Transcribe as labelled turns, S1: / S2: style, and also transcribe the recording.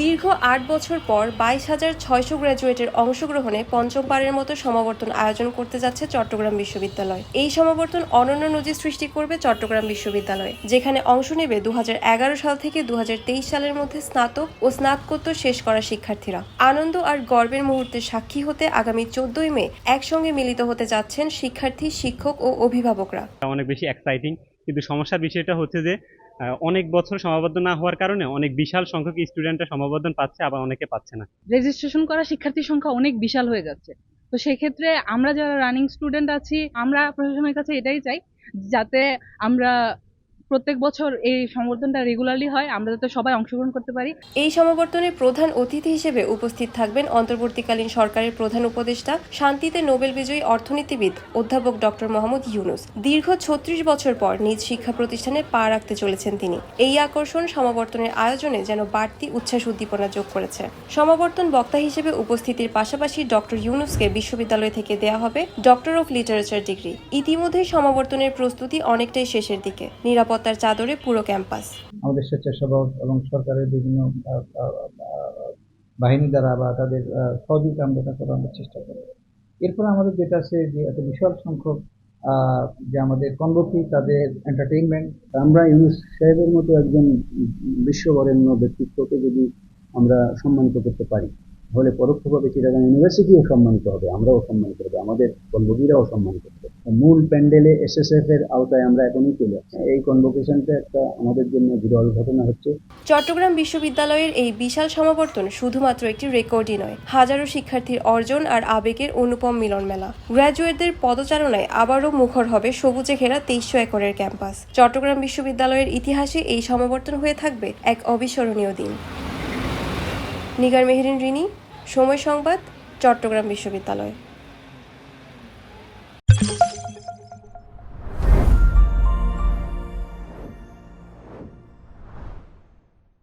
S1: দীর্ঘ আট বছর পর বাইশ হাজার ছয়শো গ্র্যাজুয়েটের অংশগ্রহণে পঞ্চমবারের মতো সমাবর্তন আয়োজন করতে যাচ্ছে চট্টগ্রাম বিশ্ববিদ্যালয়। এই সমাবর্তন অনন্য নজির সৃষ্টি করবে চট্টগ্রাম বিশ্ববিদ্যালয়, যেখানে অংশ নেবে দুহাজার এগারো সাল থেকে দুহাজার তেইশ সালের মধ্যে স্নাতক ও স্নাতকোত্তর শেষ করা শিক্ষার্থীরা। আনন্দ আর গর্বের মুহূর্তে সাক্ষী হতে আগামী চোদ্দই মে একসঙ্গে মিলিত হতে যাচ্ছেন শিক্ষার্থী, শিক্ষক ও অভিভাবকরা।
S2: অনেক বেশি এক্সাইটিং কিন্তু সমস্যার বিষয়টা হচ্ছে যে অনেক বছর সমাবদ্ধ না হওয়ার কারণে অনেক বিশাল সংখ্যক স্টুডেন্টরা সমাবর্ধন পাচ্ছে, আবার অনেকে পাচ্ছে না।
S3: রেজিস্ট্রেশন করা শিক্ষার্থীর সংখ্যা অনেক বিশাল হয়ে যাচ্ছে। তো সেক্ষেত্রে আমরা যারা রানিং স্টুডেন্ট আছি, আমরা প্রশাসনের কাছে এটাই চাই, যাতে আমরা প্রত্যেক বছর এই সংবর্ধনটা রেগুলারলি হয়, আমরা যাতে সবাই অংশগ্রহণ করতে পারি।
S1: এই সমাবর্তনে প্রধান অতিথি হিসেবে উপস্থিত থাকবেন অন্তর্বর্তীকালীন সরকারের প্রধান উপদেষ্টা, শান্তিতে নোবেল বিজয়ী অর্থনীতিবিদ অধ্যাপক ডক্টর মোহাম্মদ ইউনুস। দীর্ঘ ছত্রিশ বছর পর নিজ শিক্ষা প্রতিষ্ঠানে পা রাখতে চলেছেন তিনি। এই আকর্ষণ সমাবর্তনের আয়োজনে যেন বাড়তি উচ্ছ্বাস উদ্দীপনা যোগ করেছে। সমাবর্তন বক্তা হিসেবে উপস্থিতির পাশাপাশি ডক্টর ইউনুসকে বিশ্ববিদ্যালয় থেকে দেয়া হবে ডক্টর অফ লিটারেচার ডিগ্রি। ইতিমধ্যেই সমাবর্তনের প্রস্তুতি অনেকটাই শেষের দিকে। নিরাপত্তার চাদরে পুরো ক্যাম্পাস।
S4: আমাদের স্বেচ্ছাসেবক এবং সরকারের বিভিন্ন বাহিনী দ্বারা বা তাদের সহযোগিতা আমরা করানোর চেষ্টা করি। এরপরে আমাদের যেটা আছে যে, এত বিশাল সংখ্যক যে আমাদের কনভোকি তাদের এন্টারটেইনমেন্ট
S5: আমরা ইউনুস সাহেবের মতো একজন বিশ্ববরেণ্য ব্যক্তিত্বকে যদি আমরা সম্মানিত করতে পারি, তাহলে পরোক্ষভাবে চিটাগাং ইউনিভার্সিটিও সম্মানিত হবে, আমরাও সম্মানিত হবে, আমাদের কর্মবীরাও সম্মানিত হবে। মূল প্যান্ডেলে এসএসএফ এর আওতায় আমরা এখনই চলে আসছি। এই কনভোকেশনটা একটা আমাদের জন্য বিরল ঘটনা হচ্ছে।
S1: চট্টগ্রাম বিশ্ববিদ্যালয়ের এই বিশাল সমাবর্তন শুধুমাত্র একটি রেকর্ডই নয়, হাজারো শিক্ষার্থীর অর্জন আর আবেগের অনুপম মিলন মেলা। গ্র্যাজুয়েটদের পদচারণায় আবারও মুখর হবে সবুজে ঘেরা তেইশশো একরের ক্যাম্পাস। চট্টগ্রাম বিশ্ববিদ্যালয়ের ইতিহাসে এই সমাবর্তন হয়ে থাকবে এক অবিস্মরণীয় দিন। নিগার মেহরিন রিনি, সময় সংবাদ, চট্টগ্রাম বিশ্ববিদ্যালয়।